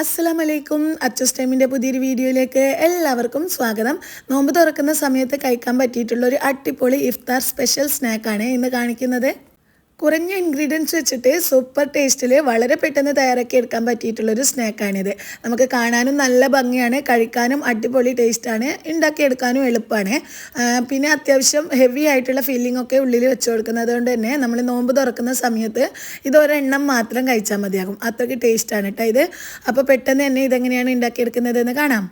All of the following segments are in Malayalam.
അസ്സലാം വലൈക്കും അച്ചസ് ടൈമിന്റെ പുതിയൊരു വീഡിയോയിലേക്ക് എല്ലാവർക്കും സ്വാഗതം. നോമ്പ് തുറക്കുന്ന സമയത്ത് കഴിക്കാൻ പറ്റിയിട്ടുള്ള ഒരു അടിപൊളി ഇഫ്താർ സ്പെഷ്യൽ സ്നാക്കാണ് ഇന്ന് കാണിക്കുന്നത്. കുറഞ്ഞ ഇൻഗ്രീഡിയൻസ് വെച്ചിട്ട് സൂപ്പർ ടേസ്റ്റിൽ വളരെ പെട്ടെന്ന് തയ്യാറാക്കി എടുക്കാൻ പറ്റിയിട്ടുള്ളൊരു സ്നാക്കാണിത് നമുക്ക് കാണാനും നല്ല ഭംഗിയാണ് കഴിക്കാനും അടിപൊളി ടേസ്റ്റാണ് ഉണ്ടാക്കിയെടുക്കാനും എളുപ്പമാണ് പിന്നെ അത്യാവശ്യം ഹെവി ആയിട്ടുള്ള ഫീലിംഗ് ഒക്കെ ഉള്ളിൽ വെച്ച് കൊടുക്കുന്നത് കൊണ്ട് തന്നെ നമ്മൾ നോമ്പ് തുറക്കുന്ന സമയത്ത് ഇത് ഒരെണ്ണം മാത്രം കഴിച്ചാൽ മതിയാകും. അത്രയ്ക്ക് ടേസ്റ്റാണ് കേട്ടോ ഇത്. അപ്പോൾ പെട്ടെന്ന് തന്നെ ഇതെങ്ങനെയാണ് ഉണ്ടാക്കിയെടുക്കുന്നതെന്ന് കാണാം.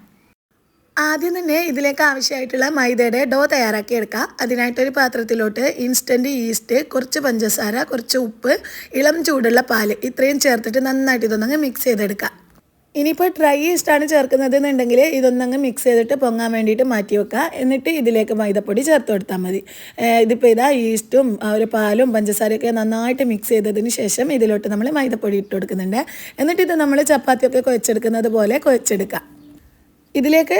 ആദ്യം തന്നെ ഇതിലേക്ക് ആവശ്യമായിട്ടുള്ള മൈദയുടെ ഡോ തയ്യാറാക്കി എടുക്കുക അതിനായിട്ടൊരു പാത്രത്തിലോട്ട് ഇൻസ്റ്റന്റ് ഈസ്റ്റ് കുറച്ച് പഞ്ചസാര കുറച്ച് ഉപ്പ് ഇളം ചൂടുള്ള പാൽ ഇത്രയും ചേർത്തിട്ട് നന്നായിട്ട് ഇതൊന്നങ്ങ് മിക്സ് ചെയ്തെടുക്കുക ഇനിയിപ്പോൾ ഡ്രൈ ഈസ്റ്റാണ് ചേർക്കുന്നത് എന്നുണ്ടെങ്കിൽ ഇതൊന്നങ്ങ് മിക്സ് ചെയ്തിട്ട് പൊങ്ങാൻ വേണ്ടിയിട്ട് മാറ്റി വെക്കുക. എന്നിട്ട് ഇതിലേക്ക് മൈദപ്പൊടി ചേർത്ത് കൊടുത്താൽ മതി. ഇതിപ്പോൾ ഇതാ ഈസ്റ്റും ഒരു പാലും പഞ്ചസാരയൊക്കെ നന്നായിട്ട് മിക്സ് ചെയ്തതിന് ശേഷം ഇതിലോട്ട് നമ്മൾ മൈദപ്പൊടി ഇട്ട് കൊടുക്കുന്നുണ്ട്. എന്നിട്ട് ഇത് നമ്മൾ ചപ്പാത്തിയൊക്കെ കുഴച്ചെടുക്കുന്നത് പോലെ കുഴച്ചെടുക്കുക ഇതിലേക്ക്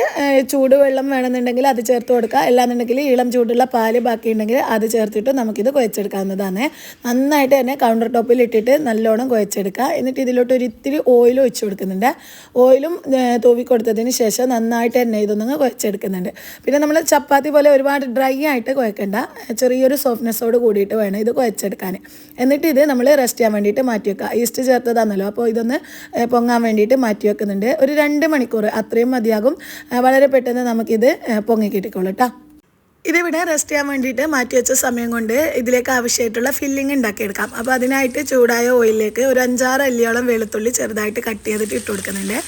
ചൂടുവെള്ളം വേണമെന്നുണ്ടെങ്കിൽ അത് ചേർത്ത് കൊടുക്കുക. അല്ലാന്നുണ്ടെങ്കിൽ ഇളം ചൂടുള്ള പാൽ ബാക്കിയുണ്ടെങ്കിൽ അത് ചേർത്തിട്ട് നമുക്കിത് കുഴച്ചെടുക്കാവുന്നതാണ്. നന്നായിട്ട് തന്നെ കൗണ്ടർ ടോപ്പിൽ ഇട്ടിട്ട് നല്ലോണം കുഴച്ചെടുക്കുക. എന്നിട്ട് ഇതിലോട്ട് ഒരു ഇത്തിരി ഓയിൽ ഒഴിച്ചു കൊടുക്കുന്നുണ്ട്. ഓയിലും തൂവി കൊടുത്തതിന് ശേഷം നന്നായിട്ട് തന്നെ ഇതൊന്നും കുഴച്ചെടുക്കുന്നുണ്ട്. പിന്നെ നമ്മൾ ചപ്പാത്തി പോലെ ഒരുപാട് ഡ്രൈ ആയിട്ട് കുഴക്കണ്ട. ചെറിയൊരു സോഫ്റ്റ്നെസ്സോട് കൂടിയിട്ട് വേണം ഇത് കുഴച്ചെടുക്കാൻ. എന്നിട്ട് ഇത് നമ്മൾ റെസ്റ്റ് ചെയ്യാൻ വേണ്ടിയിട്ട് മാറ്റി വെക്കുക. ഈസ്റ്റ് ചേർത്തതാണല്ലോ. അപ്പോൾ ഇതൊന്ന് പൊങ്ങാൻ വേണ്ടിയിട്ട് മാറ്റി വെക്കുന്നുണ്ട്. ഒരു രണ്ട് മണിക്കൂർ അത്രയും മതിയാകും. ഏഹ്, വളരെ പെട്ടെന്ന് നമുക്കിത് പൊങ്ങി കിട്ടിക്കോളൂ കേട്ടോ ഇതിവിടെ റെസ്റ്റ് ചെയ്യാൻ വേണ്ടിയിട്ട് മാറ്റി വെച്ച സമയം കൊണ്ട് ഇതിലേക്ക് ആവശ്യമായിട്ടുള്ള ഫില്ലിംഗ് ഉണ്ടാക്കിയെടുക്കാം. അപ്പോൾ അതിനായിട്ട് ചൂടായ ഓയിലിലേക്ക് ഒരു അഞ്ചാറ് അല്ലിയോളം വെളുത്തുള്ളി ചെറുതായിട്ട് കട്ട് ചെയ്തിട്ട് ഇട്ട് കൊടുക്കുന്നുണ്ട്.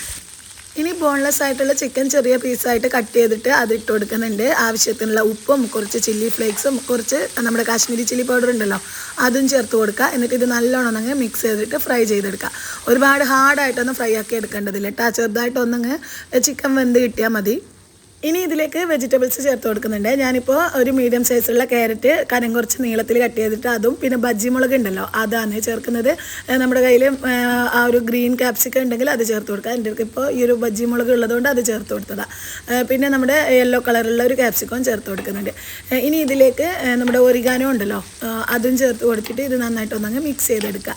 ഇനി ബോൺലെസ് ആയിട്ടുള്ള ചിക്കൻ ചെറിയ പീസായിട്ട് കട്ട് ചെയ്തിട്ട് അത് ഇട്ട് കൊടുക്കുന്നുണ്ട്. ആവശ്യത്തിനുള്ള ഉപ്പും കുറച്ച് ചില്ലി ഫ്ലേക്സും കുറച്ച് നമ്മുടെ കാശ്മീരി ചില്ലി പൗഡർ ഉണ്ടല്ലോ അതും ചേർത്ത് കൊടുക്കുക. എന്നിട്ട് ഇത് നല്ലോണം അങ്ങ് മിക്സ് ചെയ്തിട്ട് ഫ്രൈ ചെയ്തെടുക്കുക. ഒരുപാട് ഹാർഡായിട്ടൊന്നും ഫ്രൈ ആക്കി എടുക്കേണ്ടതില്ല. കേട്ടോ ചെറുതായിട്ടൊന്നങ്ങ് ചിക്കൻ വെന്ത് കിട്ടിയാൽ മതി. ഇനി ഇതിലേക്ക് വെജിറ്റബിൾസ് ചേർത്ത് കൊടുക്കുന്നുണ്ട്. ഞാനിപ്പോൾ ഒരു മീഡിയം സൈസുള്ള ക്യാരറ്റ് കനം കുറച്ച് നീളത്തിൽ കട്ട് ചെയ്തിട്ട് അതും പിന്നെ ബജ്ജി മുളക് ഉണ്ടല്ലോ അതാണ് ചേർക്കുന്നത്. നമ്മുടെ കയ്യിൽ ആ ഒരു ഗ്രീൻ ക്യാപ്സിക്കം ഉണ്ടെങ്കിൽ അത് ചേർത്ത് കൊടുക്കുക. എന്റെ അടുത്ത് ഇപ്പോൾ ഈ ഒരു ബജ്ജി മുളക് ഉള്ളതുകൊണ്ട് അത് ചേർത്ത് കൊടുത്തതാണ് പിന്നെ നമ്മുടെ യെല്ലോ കളറുള്ള ഒരു ക്യാപ്സിക്കവും ചേർത്ത് കൊടുക്കുന്നുണ്ട്. ഇനി ഇതിലേക്ക് നമ്മുടെ ഒരിഗാനോ ഉണ്ടല്ലോ അതും ചേർത്ത് കൊടുത്തിട്ട് ഇത് നന്നായിട്ടൊന്നങ്ങ് മിക്സ് ചെയ്തെടുക്കുക.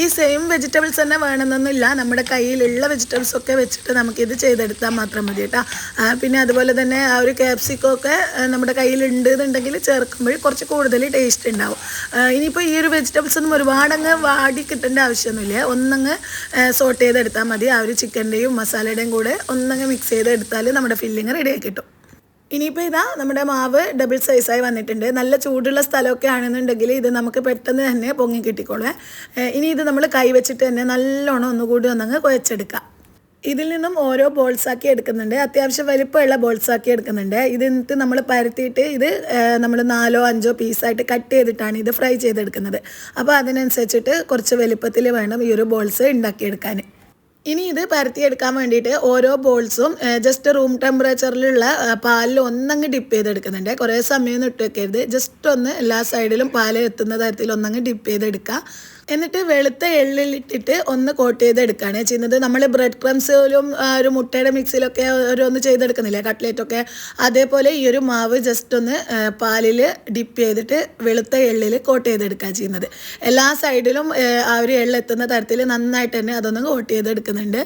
ഈ സെയിം വെജിറ്റബിൾസ് തന്നെ വേണമെന്നൊന്നുമില്ല നമ്മുടെ കയ്യിലുള്ള വെജിറ്റബിൾസ് ഒക്കെ വെച്ചിട്ട് നമുക്കിത് ചെയ്തെടുത്താൽ മാത്രം മതി കേട്ടോ. പിന്നെ അതുപോലെ തന്നെ ആ ഒരു ക്യാപ്സിക്കൊക്കെ നമ്മുടെ കയ്യിലുണ്ട് എന്നുണ്ടെങ്കിൽ ചേർക്കുമ്പോൾ കുറച്ച് കൂടുതൽ ടേസ്റ്റ് ഉണ്ടാവും. ഇനിയിപ്പോൾ ഈ ഒരു വെജിറ്റബിൾസ് ഒന്നും ഒരുപാടങ്ങ് വാടി കിട്ടേണ്ട ആവശ്യമൊന്നുമില്ല. ഒന്നങ്ങ് സോട്ട് ചെയ്തെടുത്താൽ മതി. ആ ഒരു ചിക്കന്റെയും മസാലയുടെയും കൂടെ ഒന്നങ്ങ് മിക്സ് ചെയ്തെടുത്താൽ നമ്മുടെ ഫില്ലിങ് റെഡിയാക്കി കിട്ടും. ഇനിയിപ്പോൾ ഇതാ നമ്മുടെ മാവ് ഡബിൾ സൈസായി വന്നിട്ടുണ്ട്. നല്ല ചൂടുള്ള സ്ഥലമൊക്കെ ആണെന്നുണ്ടെങ്കിൽ ഇത് നമുക്ക് പെട്ടെന്ന് തന്നെ പൊങ്ങി കിട്ടിക്കോളേ. ഇനി ഇത് നമ്മൾ കൈ വെച്ചിട്ട് തന്നെ നല്ലോണം ഒന്നുകൂടി ഒന്നങ്ങ് കുഴച്ചെടുക്കാം. ഇതിൽ നിന്നും ഓരോ ബോൾസാക്കി എടുക്കുന്നുണ്ട്. അത്യാവശ്യം വലിപ്പമുള്ള ബോൾസാക്കി എടുക്കുന്നുണ്ട്. ഇത് നമ്മൾ പരത്തിയിട്ട് ഇത് നമ്മൾ നാലോ അഞ്ചോ പീസായിട്ട് കട്ട് ചെയ്തിട്ടാണ് ഇത് ഫ്രൈ ചെയ്തെടുക്കുന്നത്. അപ്പോൾ അതിനനുസരിച്ചിട്ട് കുറച്ച് വലിപ്പത്തിൽ വേണം ഈ ഒരു ബോൾസ് ഉണ്ടാക്കിയെടുക്കാൻ ഇനി ഇത് പരത്തിയെടുക്കാൻ വേണ്ടിയിട്ട് ഓരോ ബോൾസും ജസ്റ്റ് റൂം ടെമ്പറേച്ചറിലുള്ള പാലിൽ ഒന്നങ്ങ് ഡിപ്പ് ചെയ്തെടുക്കുന്നുണ്ട്. കുറേ സമയം ഇട്ട് വെക്കരുത്. ജസ്റ്റ് ഒന്ന് എല്ലാ സൈഡിലും പാൽ എത്തുന്ന തരത്തിൽ ഒന്നങ്ങ് ഡിപ്പ് ചെയ്തെടുക്കുക. എന്നിട്ട് വെളുത്ത എള്ളിലിട്ടിട്ട് ഒന്ന് കോട്ട് ചെയ്തെടുക്കുകയാണ് ചെയ്യുന്നത്. നമ്മൾ ബ്രെഡ് ക്രംസിലും ഒരു മുട്ടയുടെ മിക്സിലൊക്കെ ഓരോന്ന് ചെയ്തെടുക്കുന്നില്ലേ കട്ട്ലേറ്റൊക്കെ അതേപോലെ ഈ ഒരു മാവ് ജസ്റ്റ് ഒന്ന് പാലിൽ ഡിപ്പ് ചെയ്തിട്ട് വെളുത്ത എള്ളിൽ കോട്ട് ചെയ്തെടുക്കുക ചെയ്യുന്നത്. എല്ലാ സൈഡിലും ആ ഒരു എള്ളെത്തുന്ന തരത്തിൽ നന്നായിട്ട് തന്നെ അതൊന്ന് കോട്ട് ചെയ്തെടുക്കുന്നുണ്ട്.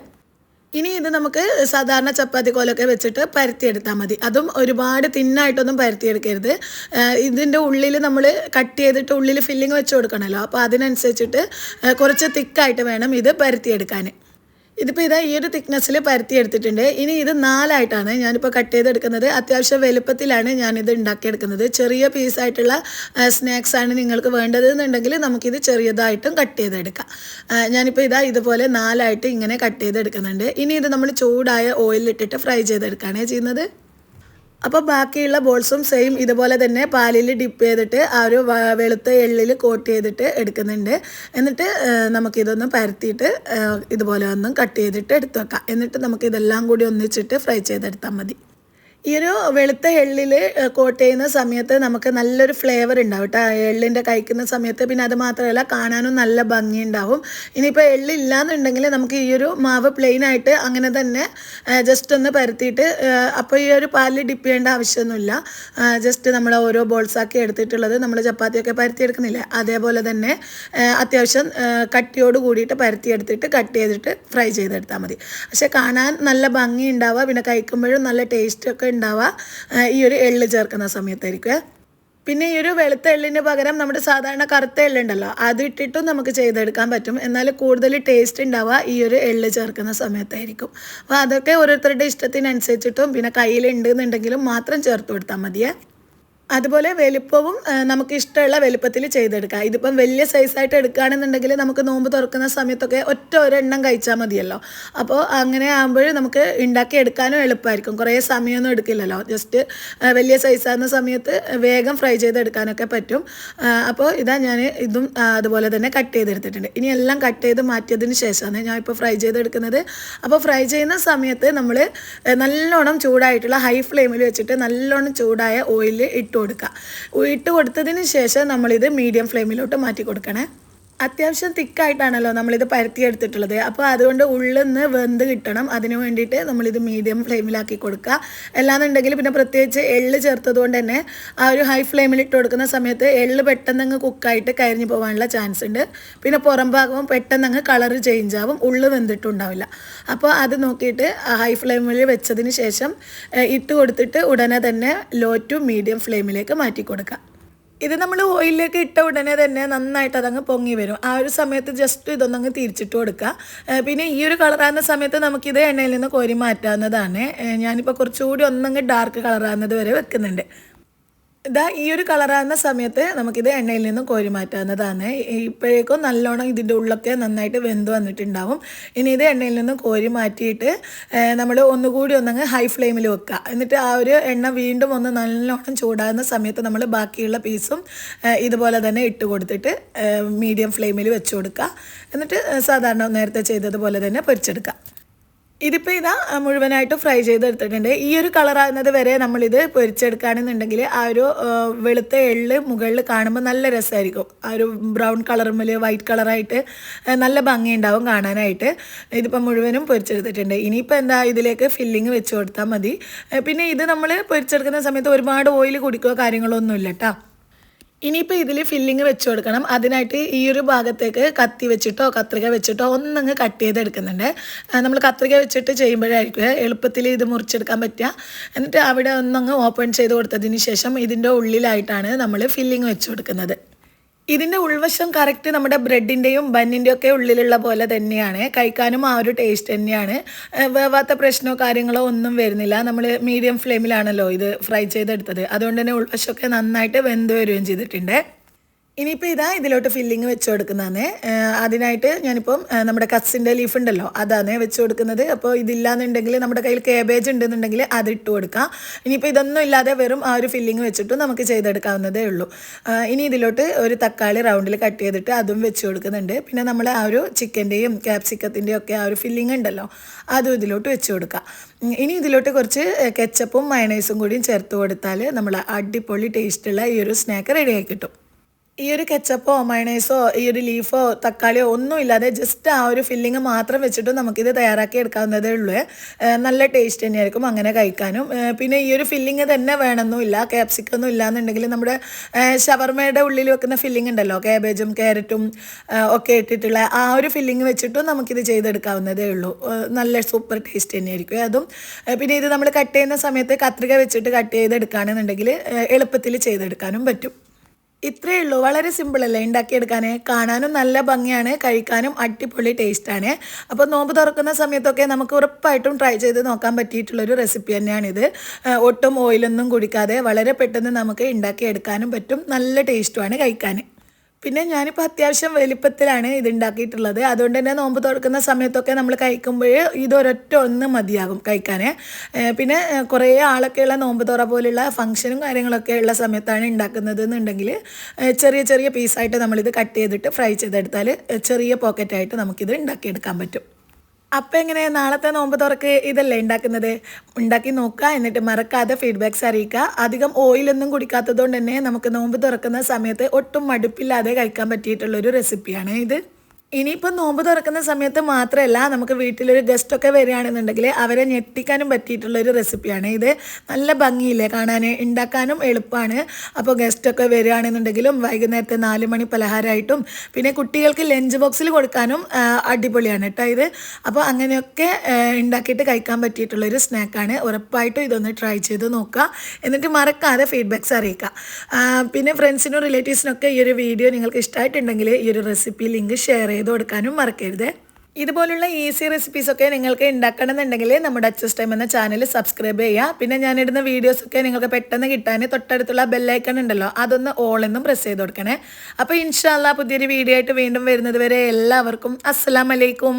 ഇനി ഇത് നമുക്ക് സാധാരണ ചപ്പാത്തി കോലൊക്കെ വെച്ചിട്ട് പരത്തിയെടുത്താൽ മതി. അതും ഒരുപാട് തിന്നായിട്ടൊന്നും പരത്തിയെടുക്കരുത്. ഇതിന്റെ ഉള്ളിൽ നമ്മൾ കട്ട് ചെയ്തിട്ട് ഉള്ളിൽ ഫില്ലിങ് വെച്ച് കൊടുക്കണമല്ലോ അപ്പോൾ അതിനനുസരിച്ചിട്ട് കുറച്ച് തിക്കായിട്ട് വേണം ഇത് പരത്തിയെടുക്കാൻ ഇതിപ്പോൾ ഇതാ ഈ ഒരു തിക്നെസ്സിൽ പരത്തി എടുത്തിട്ടുണ്ട്. ഇനി ഇത് നാലായിട്ടാണ് ഞാനിപ്പോൾ കട്ട് ചെയ്തെടുക്കുന്നത്. അത്യാവശ്യം വലുപ്പത്തിലാണ് ഞാനിത് ഉണ്ടാക്കിയെടുക്കുന്നത്. ചെറിയ പീസായിട്ടുള്ള സ്നാക്സ് ആണ് നിങ്ങൾക്ക് വേണ്ടത് എന്നുണ്ടെങ്കിൽ നമുക്കിത് ചെറിയതായിട്ടും കട്ട് ചെയ്തെടുക്കാം. ഞാനിപ്പോൾ ഇതാ ഇതുപോലെ നാലായിട്ട് ഇങ്ങനെ കട്ട് ചെയ്തെടുക്കുന്നുണ്ട്. ഇനി ഇത് നമ്മൾ ചൂടായ ഓയിലിട്ടിട്ട് ഫ്രൈ ചെയ്തെടുക്കുകയാണ് ചെയ്യുന്നത്. അപ്പോൾ ബാക്കിയുള്ള ബോൾസും സെയിം ഇതുപോലെ തന്നെ പാലിൽ ഡിപ്പ് ചെയ്തിട്ട് ആ ഒരു വെളുത്ത എള്ളിൽ കോട്ട് ചെയ്തിട്ട് എടുക്കുന്നുണ്ട്. എന്നിട്ട് നമുക്കിതൊന്ന് പരത്തിയിട്ട് ഇതുപോലെ ഒന്നും കട്ട് ചെയ്തിട്ട് എടുത്ത് വെക്കാം. എന്നിട്ട് നമുക്ക് ഇതെല്ലാം കൂടി ഒന്നിച്ചിട്ട് ഫ്രൈ ചെയ്തെടുത്താൽ മതി. ഈ ഒരു വെളുത്ത എള്ളിൽ കോട്ട് ചെയ്യുന്ന സമയത്ത് നമുക്ക് നല്ലൊരു ഫ്ലേവർ ഉണ്ടാവും കേട്ടോ എള്ളിന്റെ കഴിക്കുന്ന സമയത്ത് പിന്നെ അത് മാത്രമല്ല കാണാനും നല്ല ഭംഗി ഉണ്ടാവും ഇനിയിപ്പോൾ എള്ളില്ലാന്നുണ്ടെങ്കിൽ നമുക്ക് ഈ ഒരു മാവ് പ്ലെയിനായിട്ട് അങ്ങനെ തന്നെ ജസ്റ്റ് ഒന്ന് പരത്തിയിട്ട് അപ്പോൾ ഈ ഒരു പാലിൽ ഡിപ്പ് ചെയ്യേണ്ട ആവശ്യമൊന്നുമില്ല. ജസ്റ്റ് നമ്മൾ ഓരോ ബോൾസാക്കി എടുത്തിട്ടുള്ളത് നമ്മൾ ചപ്പാത്തിയൊക്കെ പരത്തിയെടുക്കുന്നില്ലേ? അതേപോലെ തന്നെ അത്യാവശ്യം കട്ടിയോട് കൂടിയിട്ട് പരത്തിയെടുത്തിട്ട് കട്ട് ചെയ്തിട്ട് ഫ്രൈ ചെയ്തെടുത്താൽ മതി. പക്ഷേ കാണാൻ നല്ല ഭംഗി ഉണ്ടാവുക പിന്നെ കഴിക്കുമ്പോഴും നല്ല ടേസ്റ്റ് ഉണ്ടാവുക. ഈ ഒരു എള്ള് ചേർക്കുന്ന സമയത്തായിരിക്കും. പിന്നെ ഈ ഒരു വെളുത്ത എള്ളിന് പകരം നമ്മുടെ സാധാരണ കറുത്ത എള്ളുണ്ടല്ലോ അത് ഇട്ടിട്ടും നമുക്ക് ചെയ്തെടുക്കാൻ പറ്റും. എന്നാൽ കൂടുതൽ ടേസ്റ്റ് ഉണ്ടാവുക ഈ ഒരു എള്ള് ചേർക്കുന്ന സമയത്തായിരിക്കും. അപ്പോൾ അതൊക്കെ ഓരോരുത്തരുടെ ഇഷ്ടത്തിനനുസരിച്ചിട്ടും പിന്നെ കയ്യിലുണ്ട് എന്നുണ്ടെങ്കിലും മാത്രം ചേർത്ത് കൊടുത്താൽ മതിയേ. അതുപോലെ വലുപ്പവും നമുക്ക് ഇഷ്ടമുള്ള വലുപ്പത്തിൽ ചെയ്തെടുക്കാം. ഇതിപ്പം വലിയ സൈസായിട്ട് എടുക്കുകയാണെന്നുണ്ടെങ്കിൽ നമുക്ക് നോമ്പ് തുറക്കുന്ന സമയത്തൊക്കെ ഒറ്റ ഒരെണ്ണം കഴിച്ചാൽ മതിയല്ലോ. അപ്പോൾ അങ്ങനെ ആകുമ്പോൾ നമുക്ക് ഉണ്ടാക്കി എടുക്കാനും എളുപ്പമായിരിക്കും. കുറേ സമയമൊന്നും എടുക്കില്ലല്ലോ. ജസ്റ്റ് വലിയ സൈസാകുന്ന സമയത്ത് വേഗം ഫ്രൈ ചെയ്തെടുക്കാനൊക്കെ പറ്റും. അപ്പോൾ ഇതാ ഞാൻ ഇതും അതുപോലെ തന്നെ കട്ട് ചെയ്തെടുത്തിട്ടുണ്ട്. ഇനി എല്ലാം കട്ട് ചെയ്ത് മാറ്റിയതിന് ശേഷമാണ് ഞാൻ ഇപ്പോൾ ഫ്രൈ ചെയ്തെടുക്കുന്നത്. അപ്പോൾ ഫ്രൈ ചെയ്യുന്ന സമയത്ത് നമ്മൾ നല്ലോണം ചൂടായിട്ടുള്ള ഹൈ ഫ്ലെയിമിൽ വെച്ചിട്ട് നല്ലോണം ചൂടായ ഓയിൽ ഇട്ട് കൊടുക്കുക. ഇട്ട് കൊടുത്തതിന് ശേഷം നമ്മളിത് മീഡിയം ഫ്ലെയിമിലോട്ട് മാറ്റി കൊടുക്കണേ. അത്യാവശ്യം തിക്കായിട്ടാണല്ലോ നമ്മളിത് പരത്തിയെടുത്തിട്ടുള്ളത്. അപ്പോൾ അതുകൊണ്ട് ഉള്ളിൽ നിന്ന് വെന്ത് കിട്ടണം. അതിന് വേണ്ടിയിട്ട് നമ്മളിത് മീഡിയം ഫ്ലെയിമിലാക്കി കൊടുക്കുക. അല്ലാന്നുണ്ടെങ്കിൽ പിന്നെ പ്രത്യേകിച്ച് എള്ള് ചേർത്തതുകൊണ്ട് തന്നെ ആ ഒരു ഹൈ ഫ്ലെയിമിൽ ഇട്ട് കൊടുക്കുന്ന സമയത്ത് എള്ള് പെട്ടെന്ന് അങ്ങ് കുക്കായിട്ട് കരിഞ്ഞു പോകാനുള്ള ചാൻസ് ഉണ്ട്. പിന്നെ പുറം ഭാഗവും പെട്ടെന്ന് അങ്ങ് കളർ ചേഞ്ച് ആവും. ഉള്ളു വെന്തിട്ടുണ്ടാവില്ല അപ്പോൾ അത് നോക്കിയിട്ട് ഹൈ ഫ്ലെയിമിൽ വെച്ചതിന് ശേഷം ഇട്ട് കൊടുത്തിട്ട് ഉടനെ തന്നെ ലോ ടു മീഡിയം ഫ്ലെയിമിലേക്ക് മാറ്റി കൊടുക്കുക. ഇത് നമ്മൾ ഓയിലിലേക്ക് ഇട്ട ഉടനെ തന്നെ നന്നായിട്ട് അതങ്ങ് പൊങ്ങി വരും. ആ ഒരു സമയത്ത് ജസ്റ്റ് ഇതൊന്നങ്ങ് തിരിച്ചിട്ട് കൊടുക്കുക പിന്നെ ഈ ഒരു കളറാകുന്ന സമയത്ത് നമുക്കിത് എണ്ണയിൽ നിന്ന് കോരി മാറ്റാവുന്നതാണ്. ഞാനിപ്പോൾ കുറച്ചുകൂടി ഒന്നങ്ങ് ഡാർക്ക് കളറാകുന്നത് വരെ വെക്കുന്നുണ്ട്. ഇതാ ഈ ഒരു കളറാകുന്ന സമയത്ത് നമുക്കിത് എണ്ണയിൽ നിന്ന് കോരി മാറ്റാവുന്നതാണ്. ഇപ്പോഴേക്കും നല്ലോണം ഇതിന്റെ ഉള്ളൊക്കെ നന്നായിട്ട് വെന്ത് വന്നിട്ടുണ്ടാവും. ഇനി ഇത് എണ്ണയിൽ നിന്ന് കോരി മാറ്റിയിട്ട് നമ്മൾ ഒന്നുകൂടി ഒന്നങ്ങ് ഹൈ ഫ്ലെയിമിൽ വെക്കുക. എന്നിട്ട് ആ ഒരു എണ്ണ വീണ്ടും ഒന്ന് നല്ലോണം ചൂടാകുന്ന സമയത്ത് നമ്മൾ ബാക്കിയുള്ള പീസും ഇതുപോലെ തന്നെ ഇട്ട് കൊടുത്തിട്ട് മീഡിയം ഫ്ലെയിമിൽ വെച്ച് കൊടുക്കുക. എന്നിട്ട് സാധാരണ നേരത്തെ ചെയ്തതുപോലെ തന്നെ പൊരിച്ചെടുക്കുക. ഇതിപ്പോൾ ഇതാ മുഴുവനായിട്ട് ഫ്രൈ ചെയ്തെടുത്തിട്ടുണ്ട്. ഈ ഒരു കളറാകുന്നത് വരെ നമ്മളിത് പൊരിച്ചെടുക്കുകയാണെന്നുണ്ടെങ്കിൽ ആ ഒരു വെളുത്ത എള്ള് മുകളിൽ കാണുമ്പോൾ നല്ല രസമായിരിക്കും. ആ ഒരു ബ്രൗൺ കളറുമ്മിൽ വൈറ്റ് കളറായിട്ട് നല്ല ഭംഗിയുണ്ടാവും കാണാനായിട്ട്. ഇതിപ്പോൾ മുഴുവനും പൊരിച്ചെടുത്തിട്ടുണ്ട്. ഇനിയിപ്പോൾ എന്താ ഇതിലേക്ക് ഫില്ലിങ് വെച്ച് കൊടുത്താൽ മതി. പിന്നെ ഇത് നമ്മൾ പൊരിച്ചെടുക്കുന്ന സമയത്ത് ഒരുപാട് ഓയിൽ കുടിക്കുകയോ കാര്യങ്ങളോ ഒന്നുമില്ല കേട്ടോ. ഇനിയിപ്പോൾ ഇതിൽ ഫില്ലിങ് വെച്ച് കൊടുക്കണം. അതിനായിട്ട് ഈ ഒരു ഭാഗത്തേക്ക് കത്തി വെച്ചിട്ടോ കത്രിക വെച്ചിട്ടോ ഒന്നങ്ങ് കട്ട് ചെയ്തെടുക്കുന്നുണ്ട്. നമ്മൾ കത്രിക വെച്ചിട്ട് ചെയ്യുമ്പോഴായിരിക്കും എളുപ്പത്തിൽ ഇത് മുറിച്ചെടുക്കാൻ പറ്റുക. എന്നിട്ട് അവിടെ ഒന്നങ്ങ് ഓപ്പൺ ചെയ്ത് കൊടുത്തതിന് ശേഷം ഇതിന്റെ ഉള്ളിലായിട്ടാണ് നമ്മൾ ഫില്ലിങ് വെച്ച് കൊടുക്കുന്നത്. ഇതിന്റെ ഉൾവശം കറക്റ്റ് നമ്മുടെ ബ്രെഡിന്റെയും ബന്നിന്റെയും ഒക്കെ ഉള്ളിലുള്ള പോലെ തന്നെയാണ്. കഴിക്കാനും ആ ഒരു ടേസ്റ്റ് തന്നെയാണ്. വേവാത്ത പ്രശ്നമോ കാര്യങ്ങളോ ഒന്നും വരുന്നില്ല. നമ്മൾ മീഡിയം ഫ്ലെയിമിലാണല്ലോ ഇത് ഫ്രൈ ചെയ്തെടുത്തത്. അതുകൊണ്ട് തന്നെ ഉൾവശമൊക്കെ നന്നായിട്ട് വെന്ത് വരികയും ചെയ്തിട്ടുണ്ട്. ഇനിയിപ്പോൾ ഇതാ ഇതിലോട്ട് ഫില്ലിങ് വെച്ച് കൊടുക്കുന്നതാണ്. അതിനായിട്ട് ഞാനിപ്പം നമ്മുടെ കസിന്റെ ലീഫ് ഉണ്ടല്ലോ അതാണ് വെച്ച് കൊടുക്കുന്നത്. അപ്പോൾ ഇതില്ലാന്നുണ്ടെങ്കിൽ നമ്മുടെ കയ്യിൽ കേബേജ് ഉണ്ടെന്നുണ്ടെങ്കിൽ അത് ഇട്ട് കൊടുക്കാം. ഇനിയിപ്പോൾ ഇതൊന്നും ഇല്ലാതെ വെറും ആ ഒരു ഫില്ലിങ് വെച്ചിട്ട് നമുക്ക് ചെയ്തെടുക്കാവുന്നതേ ഉള്ളൂ. ഇനി ഇതിലോട്ട് ഒരു തക്കാളി റൗണ്ടിൽ കട്ട് ചെയ്തിട്ട് അതും വെച്ച് കൊടുക്കുന്നുണ്ട്. പിന്നെ നമ്മൾ ആ ഒരു ചിക്കന്റെയും ക്യാപ്സിക്കത്തിന്റെയും ഒക്കെ ആ ഒരു ഫില്ലിങ് ഉണ്ടല്ലോ അതും ഇതിലോട്ട് വെച്ച് കൊടുക്കാം. ഇനി ഇതിലോട്ട് കുറച്ച് കെച്ചപ്പും മയണൈസും കൂടിയും ചേർത്ത് കൊടുത്താൽ നമ്മൾ അടിപൊളി ടേസ്റ്റുള്ള ഈ ഒരു സ്നാക്ക് റെഡിയായി കിട്ടും. ഈ ഒരു കെച്ചപ്പോ മയണൈസോ ഈ ഒരു ലീഫോ തക്കാളിയോ ഒന്നും ഇല്ലാതെ ജസ്റ്റ് ആ ഒരു ഫില്ലിങ് മാത്രം വെച്ചിട്ട് നമുക്കിത് തയ്യാറാക്കി എടുക്കാവുന്നതേ ഉള്ളൂ. നല്ല ടേസ്റ്റ് തന്നെയായിരിക്കും അങ്ങനെ കഴിക്കാനും. പിന്നെ ഈ ഒരു ഫില്ലിങ് തന്നെ വേണമെന്നില്ല. ക്യാപ്സിക്കൊന്നും ഇല്ലാന്നുണ്ടെങ്കിൽ നമ്മുടെ ഷവർമയുടെ ഉള്ളിൽ വെക്കുന്ന ഫില്ലിംഗ് ഉണ്ടല്ലോ കാബേജും ക്യാരറ്റും ഒക്കെ ഇട്ടിട്ടുള്ള ആ ഒരു ഫില്ലിങ് വെച്ചിട്ടും നമുക്കിത് ചെയ്തെടുക്കാവുന്നതേ ഉള്ളൂ. നല്ല സൂപ്പർ ടേസ്റ്റ് തന്നെയായിരിക്കും അതും. പിന്നെ ഇത് നമ്മൾ കട്ട് ചെയ്യുന്ന സമയത്ത് കത്രിക വെച്ചിട്ട് കട്ട് ചെയ്തെടുക്കുകയാണെന്നുണ്ടെങ്കിൽ എളുപ്പത്തിൽ ചെയ്തെടുക്കാനും പറ്റും. ഇത്രയേ ഉള്ളൂ. വളരെ സിമ്പിളല്ലേ ഉണ്ടാക്കിയെടുക്കാൻ കാണാനും നല്ല ഭംഗിയാണ്. കഴിക്കാനും അടിപൊളി ടേസ്റ്റാണ് അപ്പോൾ നോമ്പ് തുറക്കുന്ന സമയത്തൊക്കെ നമുക്ക് ഉറപ്പായിട്ടും ട്രൈ ചെയ്ത് നോക്കാൻ പറ്റിയിട്ടുള്ളൊരു റെസിപ്പി തന്നെയാണിത്. ഒട്ടും ഓയിലൊന്നും കുടിക്കാതെ വളരെ പെട്ടെന്ന് നമുക്ക് ഉണ്ടാക്കിയെടുക്കാനും പറ്റും. നല്ല ടേസ്റ്റുമാണ് കഴിക്കാൻ പിന്നെ ഞാനിപ്പോൾ അത്യാവശ്യം വലിപ്പത്തിലാണ് ഇത് ഉണ്ടാക്കിയിട്ടുള്ളത് അതുകൊണ്ട് തന്നെ നോമ്പ് തുറക്കുന്ന സമയത്തൊക്കെ നമ്മൾ കഴിക്കുമ്പോൾ ഇതൊരൊറ്റ ഒന്ന് മതിയാകും കഴിക്കാൻ പിന്നെ കുറേ ആളൊക്കെയുള്ള നോമ്പ് തുറ പോലുള്ള ഫംഗ്ഷനും കാര്യങ്ങളൊക്കെ ഉള്ള സമയത്താണ് ഉണ്ടാക്കുന്നത് എന്നുണ്ടെങ്കിൽ ചെറിയ ചെറിയ പീസായിട്ട് നമ്മളിത് കട്ട് ചെയ്തിട്ട് ഫ്രൈ ചെയ്തെടുത്താൽ ചെറിയ പോക്കറ്റായിട്ട് നമുക്കിത് ഉണ്ടാക്കിയെടുക്കാൻ പറ്റും. അപ്പം എങ്ങനെ നാളത്തെ നോമ്പ് തുറക്ക് ഇതല്ലേ ഉണ്ടാക്കുന്നത്? ഉണ്ടാക്കി നോക്കുക എന്നിട്ട് മറക്കാതെ ഫീഡ്ബാക്ക്സ് അറിയിക്കുക. അധികം ഓയിലൊന്നും കുടിക്കാത്തത് കൊണ്ട് തന്നെ നമുക്ക് നോമ്പ് തുറക്കുന്ന സമയത്ത് ഒട്ടും മടുപ്പില്ലാതെ കഴിക്കാൻ പറ്റിയിട്ടുള്ളൊരു റെസിപ്പിയാണ് ഇത്. ഇനിയിപ്പോൾ നോമ്പ് തുറക്കുന്ന സമയത്ത് മാത്രമല്ല നമുക്ക് വീട്ടിലൊരു ഗസ്റ്റൊക്കെ വരികയാണെന്നുണ്ടെങ്കിൽ അവരെ ഞെട്ടിക്കാനും പറ്റിയിട്ടുള്ള ഒരു റെസിപ്പിയാണ് ഇത് നല്ല ഭംഗിയില്ലേ കാണാൻ ഉണ്ടാക്കാനും എളുപ്പമാണ്. അപ്പോൾ ഗസ്റ്റൊക്കെ വരികയാണെന്നുണ്ടെങ്കിലും വൈകുന്നേരത്തെ നാല് മണി പലഹാരമായിട്ടും പിന്നെ കുട്ടികൾക്ക് ലഞ്ച് ബോക്സിൽ കൊടുക്കാനും അടിപൊളിയാണ് കേട്ടോ ഇത്. അപ്പോൾ അങ്ങനെയൊക്കെ ഉണ്ടാക്കിയിട്ട് കഴിക്കാൻ പറ്റിയിട്ടുള്ളൊരു സ്നാക്കാണ് ഉറപ്പായിട്ടും ഇതൊന്ന് ട്രൈ ചെയ്ത് നോക്കുക. എന്നിട്ട് മറക്കാതെ ഫീഡ്ബാക്ക്സ് അറിയിക്കുക. പിന്നെ ഫ്രണ്ട്സിനും റിലേറ്റീവ്സിനൊക്കെ ഈ ഒരു വീഡിയോ നിങ്ങൾക്ക് ഇഷ്ടമായിട്ടുണ്ടെങ്കിൽ ഈ ഒരു റെസിപ്പി ലിങ്ക് ഷെയർ ചെയ്ത് കൊടുക്കാനും മറക്കരുത്. ഇതുപോലുള്ള ഈസി റെസിപ്പീസൊക്കെ നിങ്ങൾക്ക് ഉണ്ടാക്കണമെന്നുണ്ടെങ്കിൽ നമ്മുടെ അച്ചസ് ടൈം എന്ന ചാനൽ സബ്സ്ക്രൈബ് ചെയ്യുക പിന്നെ ഞാനിടുന്ന വീഡിയോസൊക്കെ നിങ്ങൾക്ക് പെട്ടെന്ന് കിട്ടാൻ തൊട്ടടുത്തുള്ള ബെല്ലൈക്കൺ ഉണ്ടല്ലോ അതൊന്ന് ഓൾ എന്നും പ്രസ് ചെയ്ത് കൊടുക്കണേ. അപ്പോൾ ഇൻഷാല്ല പുതിയൊരു വീഡിയോ ആയിട്ട് വീണ്ടും വരുന്നത് വരെ എല്ലാവർക്കും അസ്സലാമലൈക്കും